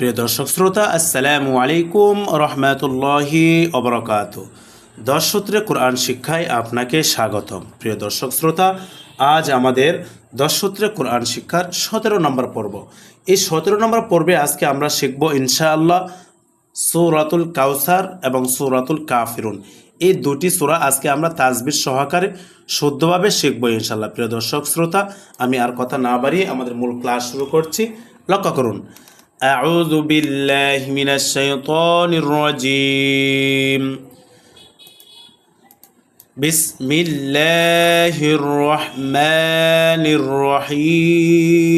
প্রিয় দর্শক শ্রোতা, আসসালামু আলাইকুম রহমতুল্লাহি অবরকাত দর্শত্রে কোরআন শিক্ষায় আপনাকে স্বাগতম। প্রিয় দর্শক শ্রোতা, আজ আমাদের দর্শত্রে কোরআন শিক্ষার সতেরো নম্বর পর্ব। এই সতেরো নম্বর পর্বে আজকে আমরা শিখব ইনশাআল্লাহ সৌরাতুল কাউসার এবং সৌরাতুল কাফিরুন। এই দুটি সূরা আজকে আমরা তাজবির সহকারে শুদ্ধভাবে শিখব ইনশাআল্লাহ। প্রিয় দর্শক শ্রোতা, আমি আর কথা না বাড়িয়ে আমাদের মূল ক্লাস শুরু করছি। লক্ষ্য করুন أعوذ بالله من الشيطان الرجيم بسم الله الرحمن الرحيم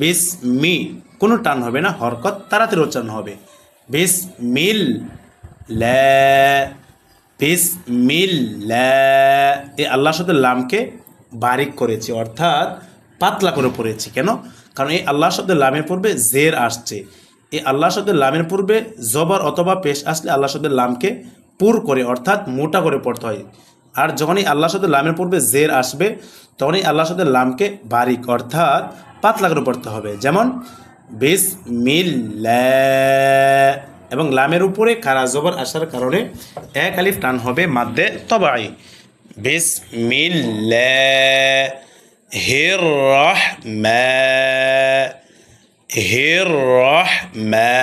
বিসমি কোনো টান হবে না হরকত তাড়াতাড়ি উচ্চারণ হবে বিসমিল লা বিসমিল লা এই আল্লাহর সাথে লামকে বারিক করেছি অর্থাৎ পাতলা করে পড়েছি। কেন? কারণ এই আল্লাহ শব্দের লামের পূর্বে জের আসছে। এই আল্লাহ শব্দের লামের পূর্বে জবর অথবা পেশ আসলে আল্লাহ শব্দের লামকে পুর করে, অর্থাৎ মোটা করে পড়তে হয়। আর যখনই আল্লাহ শব্দের লামের পূর্বে জের আসবে, তখনই আল্লাহ শব্দের লামকে বারিক, অর্থাৎ পাতলা করে পড়তে হবে। যেমন বেশ মিল এবং লামের উপরে কারা জবর আসার কারণে এক আলিফ টান হবে মাদ্দে তবাই। বেশ মিল হির রহমা হির রহমা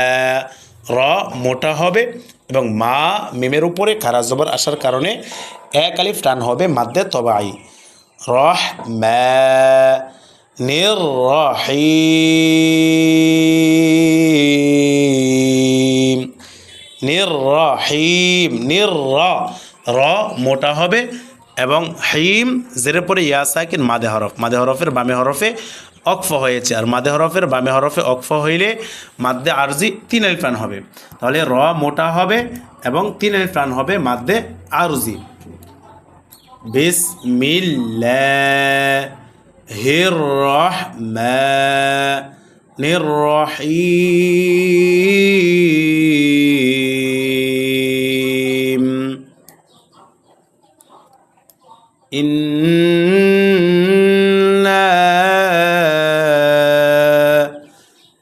র মোটা হবে এবং মা মিমের উপরে খারা জবর আসার কারণে এক আলিফ টান হবে মাদ্দে তবাই। রহ নির রহিম নির রহিম নির র মোটা হবে এবং হিম জেরের পরে ইয়া সাকিন মাদে হরফ। মাদে হরফের বামে হরফে অকফ হয়েছে। আর মাদে হরফের বামে হরফে অকফ হইলে মাদ্দে আরজি তিন আলিফ টান হবে। তাহলে র মোটা হবে এবং তিন আলিফ টান হবে মাদ্দে আরজি। বিসমিল্লাহির রহমানির রহিম।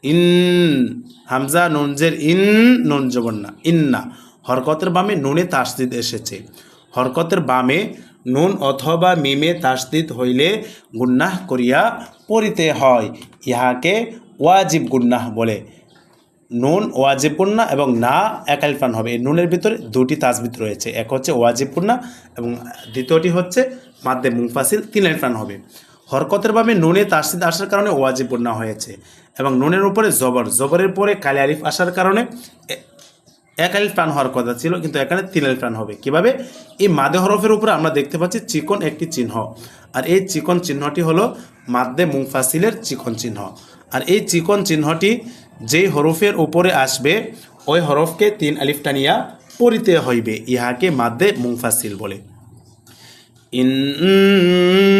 ইন, হামজা, নুনজের ইন, নুন জবর না, ইন্না। হরকতের বামে নুনে তাসদিদ এসেছে। হরকতের বামে নুন অথবা মিমে তাসদিদ হইলে গুন্নাহ করিয়া পড়িতে হয়। ইহাকে ওয়াজিব গুন্নাহ বলে। নুন ওয়াজিব গুন্না এবং না একালিফান হবে। এই নুনের ভিতরে দুটি তাজবিদ রয়েছে। এক হচ্ছে ওয়াজিব গুন্না এবং দ্বিতীয়টি হচ্ছে মাদ্দে মুংফাসিল তিন আলিফান হবে। হরকতের ভাবে নুনে তাসদিদ আসার কারণে ওয়াজিব গুন্না হয়েছে। এবং নুনের উপরে জবর। জবরের পরে কালি আলিফ আসার কারণে এক আলিফ টান হওয়ার কথা ছিল, কিন্তু এখানে তিন আলিফ টান হবে। কীভাবে? এই মাদে হরফের উপরে আমরা দেখতে পাচ্ছি চিকন একটি চিহ্ন। আর এই চিকন চিহ্নটি হলো মাদ্দে মুংফাসিলের চিকন চিহ্ন। আর এই চিকন চিহ্নটি যেই হরফের উপরে আসবে, ওই হরফকে তিন আলিফ টানিয়া পড়িতে হইবে। ইহাকে মাদ্দে মুংফাসিল বলে। ইন্না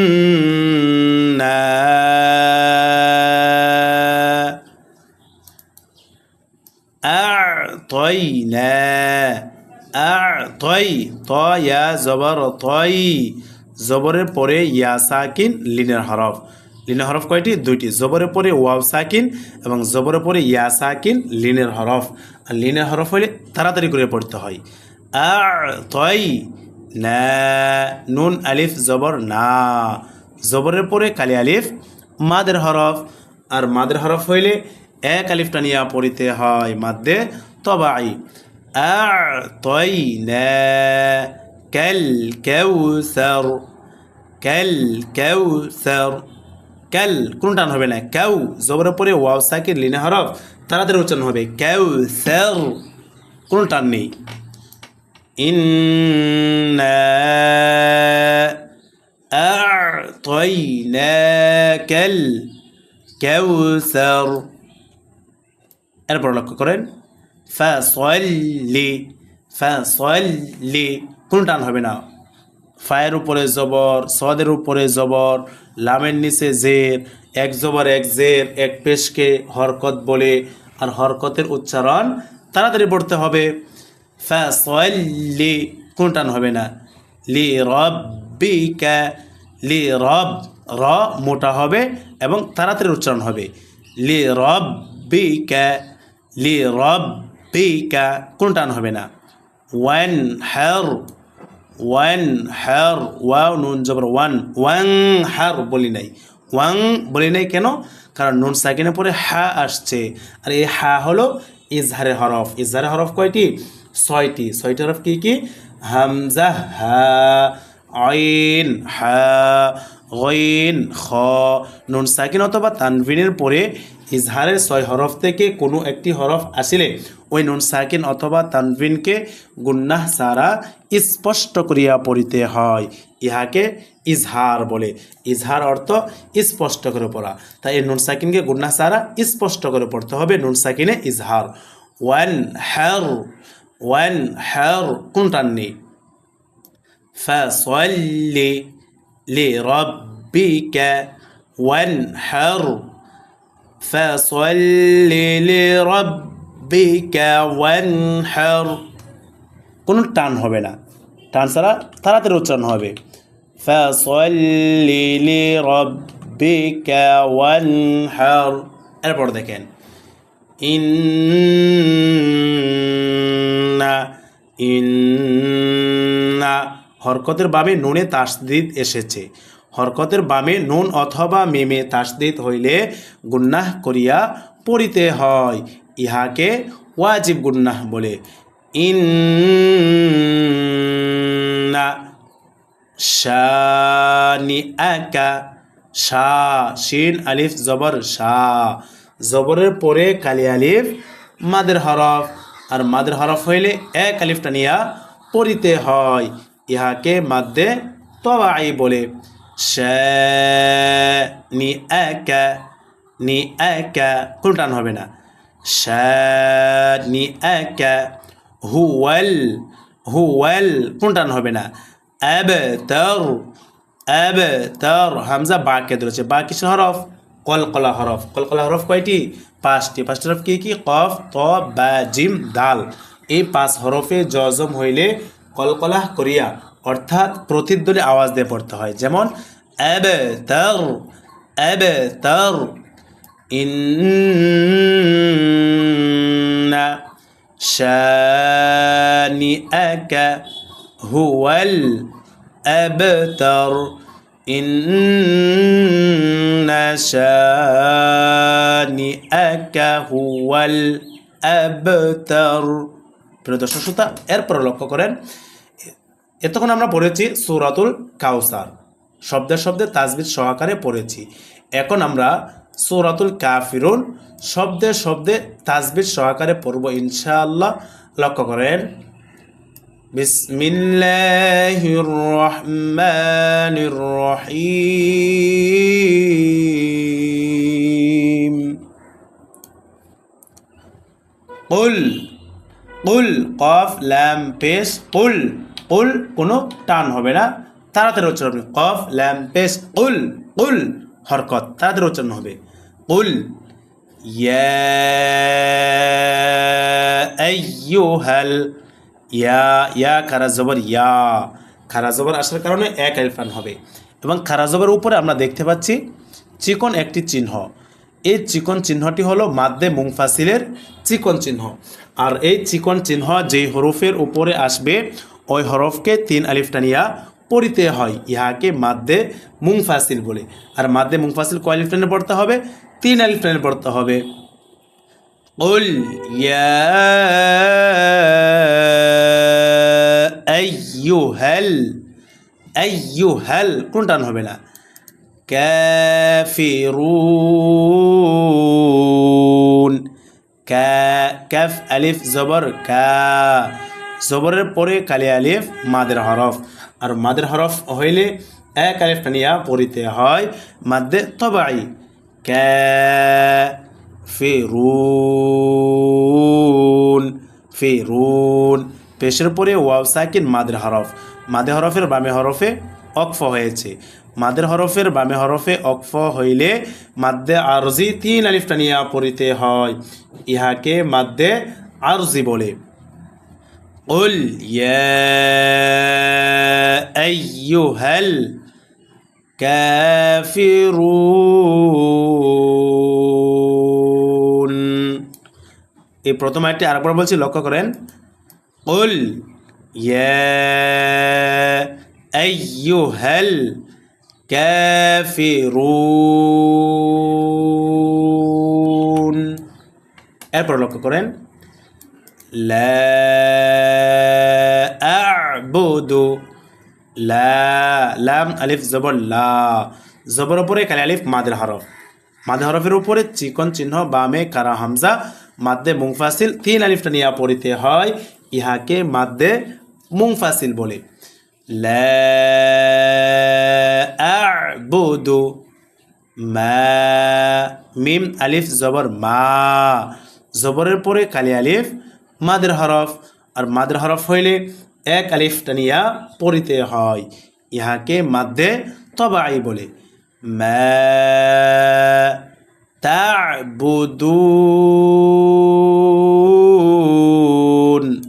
أعطينا أعطي ط يا زبر طي জবরের পরে ইয়া সাকিন লিনের হরফ লিনের হরফ কয়টি দুইটি জবরের পরে ওয়াও সাকিন এবং জবরের পরে ইয়া সাকিন লিনের হরফ আর লিনের হরফ হলে তাড়াতাড়ি করে পড়তে হয় আ তই না নুন আলিফ জবর না জবরের পরে কালি আলিফ মাদের হরফ আর মাদের হরফ হইলে এক আলিফ টানিয়া পড়িতে হয় মাদ্দে তবাই أعطينا كالكوثر كالكوثر ক্যাল কোন টান হবে না ক্যাউ জবরের পরে ওয়াও সাকির লিনে হরফ তাড়াতাড়ি উচ্চারণ হবে ক্যাউ স্যার কোনো টান নেই ইন্না আ'তাইনাকাল কাউসার এরপর লক্ষ্য করেন ফাসল্লি ফাসল্লি কোনো টান হবে না। ফায়ের উপরে জবর সদের উপরে জবর, লামের নিচে জের, এক জবর, এক জের, এক পেশকে হরকত বলে আর হরকতের উচ্চারণ তাড়াতাড়ি পড়তে হবে। ফাসল্লি কোনো টান হবে না। লি রব বি ক্যা লি রব, র মোটা হবে এবং তাড়াতাড়ি উচ্চারণ হবে। লি রব বি ক্যা লি রব ক্যা কোনো টান হবে না? ওয়ান হ্যার ওয়ান হ্যার ওয়াও, নুন, জবর, ওয়ান, ওয়াং হ্যার বলি নাই। ওয়াং বলি নাই কেন? কারণ নুন সাকিনের পরে হা আসছে। আর এই হা হলো ইজহারের হরফ। ইজহারের হরফ কয়টি? ছয়টি। ছয়টি হরফ কী কী? হামজা, হা, আইন, হা, গইন, খ। নুন সাকিন অথবা তানভিনের পরে ইজহারের ছয় হরফ থেকে কোনো একটি হরফ আসিলে ওই নুন সাকিন অথবা তানভিনকে গুন্নাহ সারা স্পষ্ট করিয়া পড়িতে হয়। ইহাকে ইজহার বলে। ইজহার অর্থ স্পষ্ট করে পড়া। তাই এই নুন সাকিনকে গুন্নাহ সারা স্পষ্ট করে পড়তে হবে। নুন সাকিনে ইজহার। ওয়ান হ্যার ওয়ান হ্যার কোনটার নেই ফ্যাসলি লি রব্বিকা ওয়ান হ্যার فصل لربك وانحر কোনো টান হবে না টান ছাড়া তাড়াতাড়ি উচ্চারণ হবে فصل لربك وانحر এরপর দেখেন ইন্না ইন্না হরকতের বামে নুনে তাসদিদ এসেছে হরকতের বামে নুন অথবা মেমে তাসদিদ হইলে গুন্নাহ করিয়া পড়িতে হয়। ইহাকে ওয়াজিব গুন্নাহ বলে। শা, শিন, আলিফ, জবর, শা। জবরের পরে কালি আলিফ, মাদের হরফ। আর মাদের হরফ হইলে এক আলিফটা নিয়া পড়িতে হয়। ইহাকে মাদ্দে তবাই বলে। নি একা নি একা কোনো টান হবে না? নি একা হুয়াল হুয়াল কোন টান হবে না? অ্যাব তর অ্যাব তর হামজা বাকে ধরেছে? বা কিছু হরফ? কলকলা হরফ। কলকলা হরফ কয়টি? পাঁচটি। পাঁচটি হরফ কি কি? কফ, ত, বা, জিম, দাল। এই পাঁচ হরফে জজম হইলে কলকলাহ করিয়া অর্থাৎ প্রতিধ্বনি আওয়াজ দিয়ে পড়তে হয় যেমন অ্যাব তর অ্যাব তর ইন্না شانئك هو الأبتر إن شانئك هو الأبتر প্রিয় দর্শক শ্রোতা এরপর লক্ষ্য করেন এতক্ষণ আমরা পড়েছি সৌরাতুল কাউসার। শব্দের শব্দে তাজবিদ সহকারে পড়েছি। এখন আমরা সৌরাতুল কাফিরুন শব্দে শব্দে তাজবিদ সহকারে পড়ব ইনশাআল্লাহ। লক্ষ্য করেন। বিসমিল্লাহির রহমানির রহিম কুল কুল, কফ ল্যাম পেশ, কুল। কুল কোনো টান হবে না। তাড়াতাড়ি উচ্চারণ হবে কফ, ল্যাম, পেশ, উল কুল হরকত। তাড়াতাড়ি উচ্চারণ হবে ইয়া আইয়ুহাল ইয়া ইয়া খারা জবর ইয়া। খারা জবর আসার কারণে এক আলিফান হবে। এবং খারা জবর উপরে আমরা দেখতে পাচ্ছি চিকন একটি চিহ্ন। এই চিকন চিহ্নটি হলো মাদ্দে মুংফাসিলের চিকন চিহ্ন। আর এই চিকন চিহ্ন যেই হরফের উপরে আসবে ওই হরফকে তিন আলিফ টানিয়া পড়িতে হয় ইহাকে মাদ্দে মুংফাসিল বলে আর মাদ্দে মুংফাসিল কয় আলিফ টানে পড়তে হবে তিন আলিফ টানে পড়তে হবে قل يا أيها ال أيها ال কোন টান হবে না কাফিরুন কা কাফ আলিফ জবর কা জবরের পরে কালি আলিফ, মাদের হরফ। আর মাদের হরফ হইলে এক আলিফ টানিয়া পড়িতে হয় মাদ্দে তবাই ফিরুন ফিরুন। পেশের পরে ওয়াও সাকিন, মাদের হরফ। মাদের হরফের বামে হরফে অক্ফ হয়েছে। মাদের হরফের বামে হরফে অক্ফ হইলে মাদ্দে আরজি তিন আলিফ টানিয়া পড়িতে হয়। ইহাকে মাদ্দে আরজি বলে। قل يا أيها ال কাফিরুন এই প্রথম আয়টি আরেকবার বলছি লক্ষ্য করেন قل يا أيها الكافرون এরপর লক্ষ্য করেন لا أعبد لا লাম আলিফ জবর লা জবর উপরে কালি আলিফ মাদের হরফ মাদের হরফের উপরে চিকন চিহ্ন বামে কারা হামজা মাদ্দে মুংফাসিল তিন আলিফটা নিয়ে পড়িতে হয় ইহাকে মাদ্দে মুংফাসিল বলে লা আ'বুদু মা মিম আলিফ জবর মা জবরের পরে কালি আলিফ মাদের হরফ, আর মাদের হরফ হইলে এক আলিফ টানিয়া পড়িতে হয়। ইহাকে মাদ্দে তবাই বলে। তা'বুদুন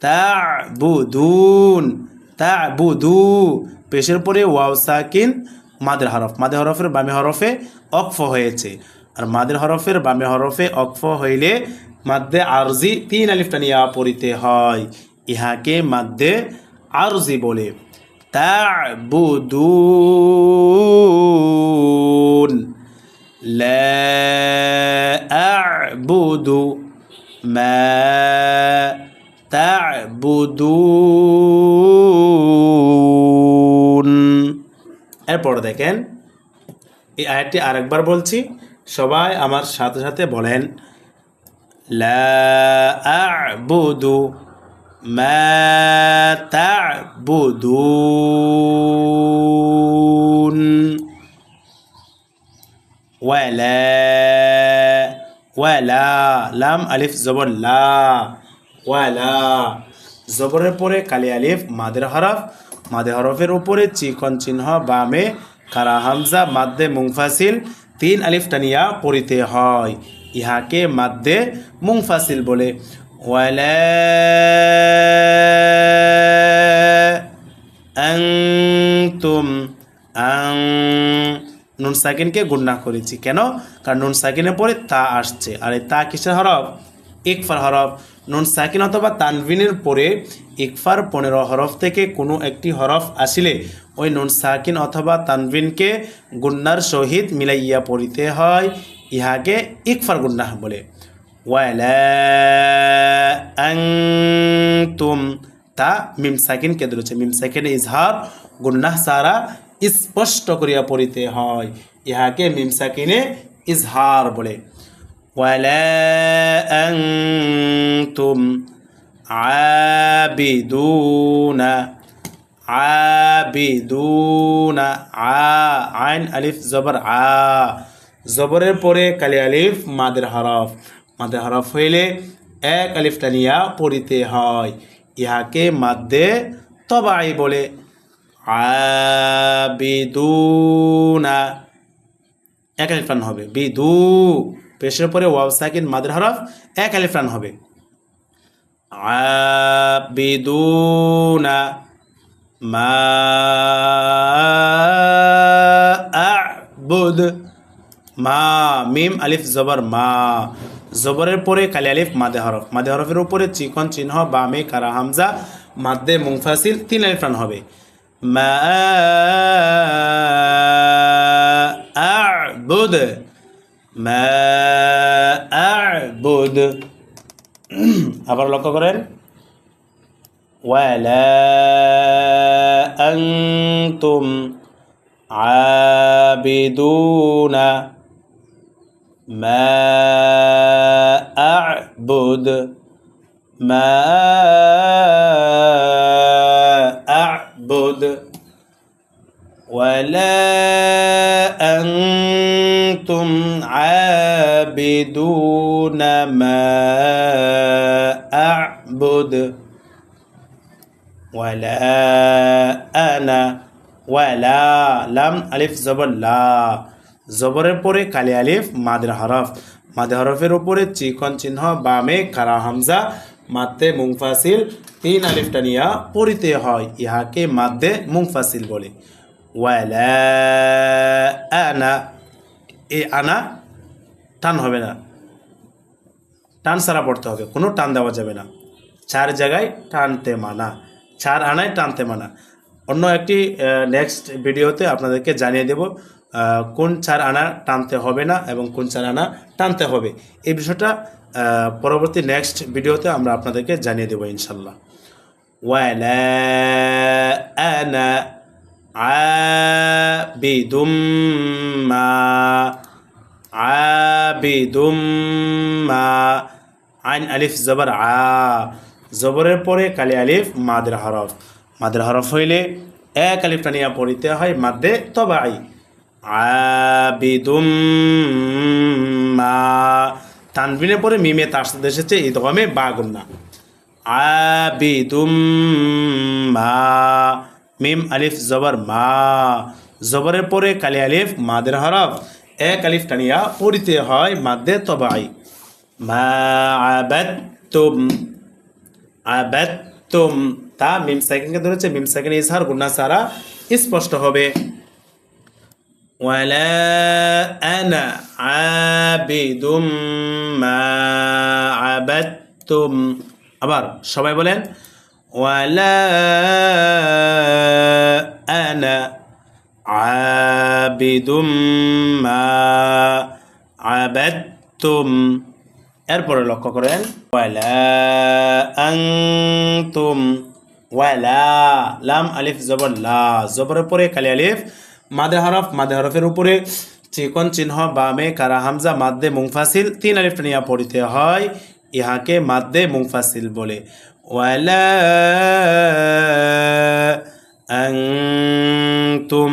তা'বুদুন, তা'বুদু। পেশের পরে ওয়াও সাকিন মাদের হরফ। মাদের হরফের বামে হরফে অক্ফ হয়েছে। আর মাদের হরফের বামে হরফে অক্ফ হইলে মাদ্দে আরজি তিন আলিফটা নিয়ে পড়িতে হয় ইহাকে মাদ্দে আরজি বলে তা'বুদুন لا أعبد ما تعبدون এরপর দেখেন এই আয়াতটি আরেকবার বলছি সবাই আমার সাথে সাথে বলেন লা আ'বুদু মা তা'বুদুন ওয়ালা ওয়ালা লাম আলিফ জবর লা ওয়ালা জবরের পরে কালি আলিফ, মাদের হরফ, মাদে হরফের উপরে চিকন চিহ্ন, বামে কারা হামজা মাদ্দে মুংফাসিল তিন আলিফ টানিয়া পড়িতে হয়। ইহাকে মাদ্দে মুংফাসিল বলে। আংতুম আং নুন সাকিনকে গুন্না করেছি। কেন? কারণ নুন সাকিনের পরে তা আসছে। আর এই তা কিসের হরফ? ইকফার হরফ। নুন সাকিন অথবা তানভিনের পরে ইকফার পনেরো হরফ থেকে কোনো একটি হরফ আসিলে ওই নুন সাকিন অথবা তানভিনকে গুন্নার সহিত মিলাইয়া পড়িতে হয়। ইহাকে ইকফার গুন্না বলে। আংতুম তা মিম সাকিন কে ধরেছে। মিম ইজহার গুন্নাহ সারা স্পষ্ট করিয়া পড়িতে হয়। ইহাকে মিম সাকিনে ইজহার বলে। আনতুম আবিদুনা আবিদুনা আ, আইন, আলিফ, জবর, আ। জবরের পরে কালি আলিফ, মাদের হরফ। মাদের হরফ হইলে এক আলিফ টানিয়া পড়িতে হয়। ইহাকে মাদ্দে তবাই বলে। আবিদুনা। এক আলিফ টান হবে। বিদু। পেশের পরে ওয়াও সাকিন, মাদের হরফ এক আলিফ টান হবে। আবিদুনা। মা আবুদ। মা মিম আলিফ জবর মা জবরের পরে কালি আলিফ মাদে হরফ মাদে হরফের উপরে চিকন চিহ্ন বামে কারা হামজা মাদ্দে মুংফাসিল তিন আলিফ টান হবে মা আবুদ মা আবুদ আবার লক্ষ্য করেন ولا أنتم عابدون ما أعبد ما أعبد ولا أنتم عابدون ما أعبد ولا أنا ولا لم ألف زبر لا. জবরের পরে কালি আলিফ মাদের হরফ। মাদের হরফের উপরে চিকন চিহ্ন, বামে কারা হামজা মাদ্দে মুংফাসিল, তিন আলিফ টানিয়া পড়িতে হয়, ইহাকে মাদ্দে মুংফাসিল বলে। ওয়ালা আনা, এ আনা টান হবে না। টান সারা পড়তে হবে, কোনো টান দেওয়া যাবে না। চার জায়গায় টানতে মানা, চার আনায় টানতে মানা। অন্য একটি নেক্সট ভিডিওতে আপনাদেরকে জানিয়ে দেব কোন চার আনা টানতে হবে না এবং কোন চার আনা টানতে হবে। এই বিষয়টা পরবর্তী নেক্সট ভিডিওতে আমরা আপনাদেরকে জানিয়ে দেবো ইনশাল্লাহ মা মা, আইন আলিফ জবর আ, জবরের পরে কালি আলিফ, মাদের হরফ। মাদের হরফ হইলে এক আলিফ টানিয়া পড়িতে হয় মাদ্দে তবাই। আবিদুম মা। তানবিনের পরে মিমে তার সাথে এসেছে, এই ঈদগমে বা গুন্না আবিদুম মা। মিম, আলিফ, জবর, মা। জবরের পরে কালি আলিফ, মাদের হরফ এক আলিফ টানিয়া পড়িতে হয় মাদ্দে তবাই। মা আবাদতুম। আবাদতুম। তা মিম সাইকিনকে ধরেছে। মিম সাইকিন ইসহার গুন্না, সারা স্পষ্ট হবে। ওয়ালা আবার সবাই বলেন এরপরে লক্ষ্য করেন, ওয়ালা ওয়ালা লাম আলিফ জবর লা। জবরের পরে কালি আলিফ, মাদে হরফ, মাদে হরফের উপরে চিকন চিহ্ন, বামে কারা হামজা মাদ্দে মুংফাসিল তিন আলিফ নিয়ে পড়িতে হয়। ইহাকে মাদ্দে মুংফাসিল বলে। ওয়ালা আনতুম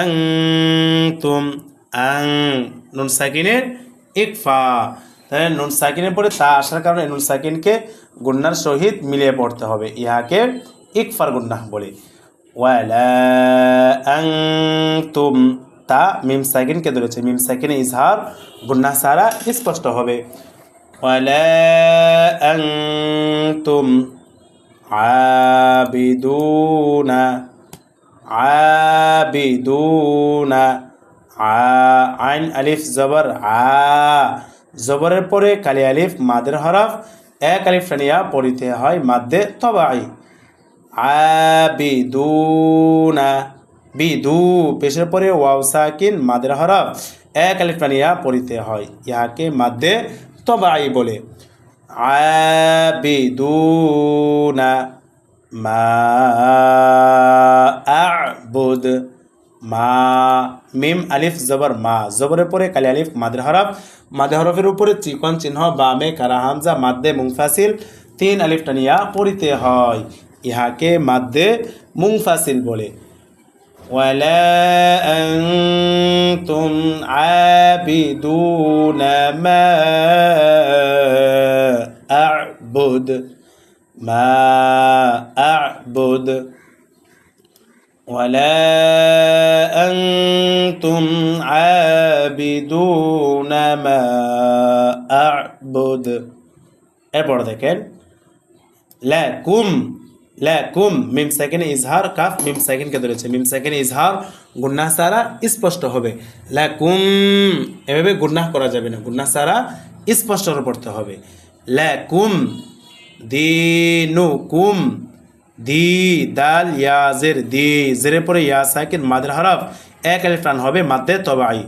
আনতুম আং নুন সাকিনের ইকফা। তাহলে নুন সাকিনের পরে তা আসার কারণে নুন সাকিনকে গুন্নার সহিত মিলিয়ে পড়তে হবে। ইহাকে ইকফার গুন্না বলে। আনতুম, তা মিম সাকিনকে ধরেছে। মিম সাকিনে ইজহার গুন্না সারা স্পষ্ট হবে। আনতুম আবিদুনা আবিদুনা, আ, আইন, আলিফ, জবর, আ জবরের পরে কালি আলিফ, মাদের হরফ, এক আলিফ টানিয়া পড়িতে হয় মাদ্দে তবাই আবিদুনা, বিদু, পেশের পরে ওয়াও সাকিন, মাদের হরফ, এক আলিফ টানিয়া পড়িতে হয়। ইহাকে মাদ্দে তবাই বলে। আবিদুনা, মা আবুদ, মা, মিম আলিফ জবর মা। জবরের পরে কালি আলিফ, মাদের হরফ মাদে হরফের উপরে চিকন চিহ্ন বামে কারা হামজা মাদ্দে মুংফাসিল তিন আলিফ টানিয়া পড়িতে হয় ইহাকে মাদ্দে মুংফাসিল বলে ولا أنتم عابدون ما أعبد ما أعبد ولا أنتم عابدون ما أعبد এরপর দেখেন লাকুম লাকুম মিম সেকেন্ড ইজহার কাফ মিম সেকেন্ডকে ধরেছে মিম সেকেন্ড ইজহার গুন্নাহ সারা স্পষ্ট হবে লাকুম এভাবে গুন্নাহ করা যাবে না গুন্নাহ সারা স্পষ্ট করে পড়তে হবে লাকুম দিনুকুম দি, দাল ইয়াজের দি। জেরের পরে ইয়া, সাকিন, মাদের, হরফ। এক আলিফ টান হবে মাদ্দে তবাই।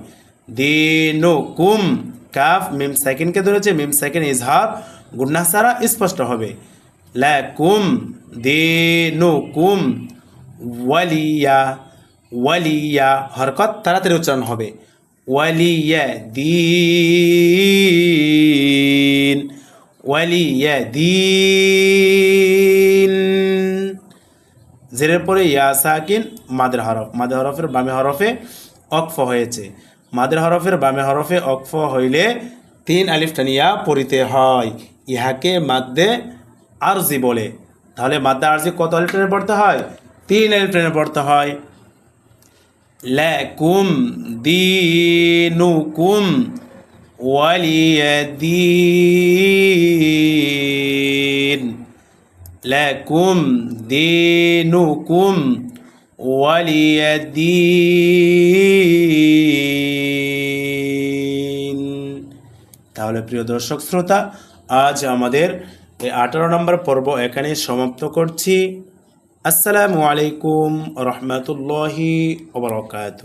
দিনুকুম, কাফ, মিম সেকেন্ডকে ধরেছে। মিম সেকেন্ড ইজহার। গুন্নাহ সারা স্পষ্ট হবে। লাকুম, দিনুকুম, ওয়ালিয়া ওয়ালিয়া। হরকত তাড়াতাড়ি উচ্চারণ হবে। ওয়ালিয়া দিন ওয়ালিয়া দিন। জেরের পরে ইয়া সাকিন, মাদের হরফ। মাদের হরফের বামে হরফে অকফ হয়েছে। মাদের হরফের বামে হরফে অকফ হইলে তিন আলিফ টানিয়া পড়িতে হয়। ইহাকে মাদ্দে আরজি বলে। তাহলে মাদ্দে আরজি কত আলিফ পড়তে হয়? তিন আলিফ পড়তে হয়। লাকুম দিনুকুম ওয়ালিয়াদিন। লাকুম দিনুকুম ওয়ালিয়াদিন। তাহলে প্রিয় দর্শক শ্রোতা, আজ আমাদের এই আঠারো নম্বর পর্ব এখানে সমাপ্ত করছি। আসসালামু আলাইকুম রহমতুল্লাহি ওবরকাত